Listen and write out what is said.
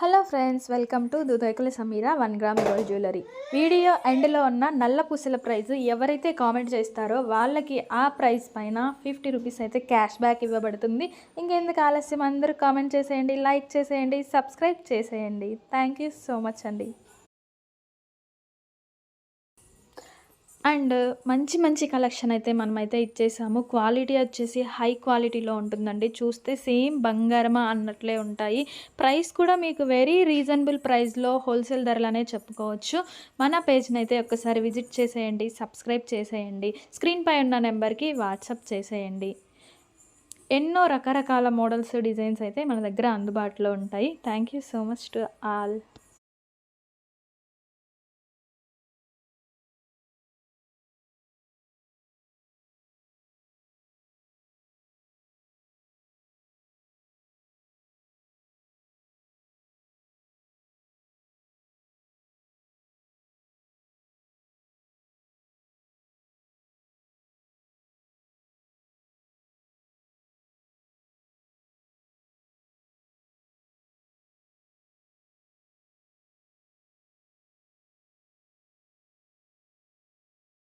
Hello friends welcome to Dudaikula Sameera one gram gold jewellery. Video ఎండ్లో ఉన్న నల్ల పూసల ప్రైజ్ ఎవరైతే కామెంట్ చేస్తారో వాళ్ళకి ఆ ప్రైస్ పైన ఫిఫ్టీ రూపీస్ అయితే క్యాష్ బ్యాక్ ఇవ్వబడుతుంది. ఇంకెందుకు ఆలస్యం? అందరూ కామెంట్ చేసేయండి లైక్ చేసేయండి సబ్స్క్రైబ్ చేసేయండి. థ్యాంక్ యూ సో మచ్ అండి. అండ్ మంచి మంచి కలెక్షన్ అయితే మనమైతే ఇచ్చేసాము. క్వాలిటీ వచ్చేసి హై క్వాలిటీలో ఉంటుందండి. చూస్తే సేమ్ బంగారమా అన్నట్లే ఉంటాయి. ప్రైస్ కూడా మీకు వెరీ రీజనబుల్ ప్రైస్లో హోల్సేల్ ధరలనే చెప్పుకోవచ్చు. మన పేజ్ని అయితే ఒకసారి విజిట్ చేసేయండి సబ్స్క్రైబ్ చేసేయండి స్క్రీన్పై ఉన్న నెంబర్కి వాట్సాప్ చేసేయండి. ఎన్నో రకరకాల మోడల్స్ డిజైన్స్ అయితే మన దగ్గర అందుబాటులో ఉంటాయి. Thank you so much to all.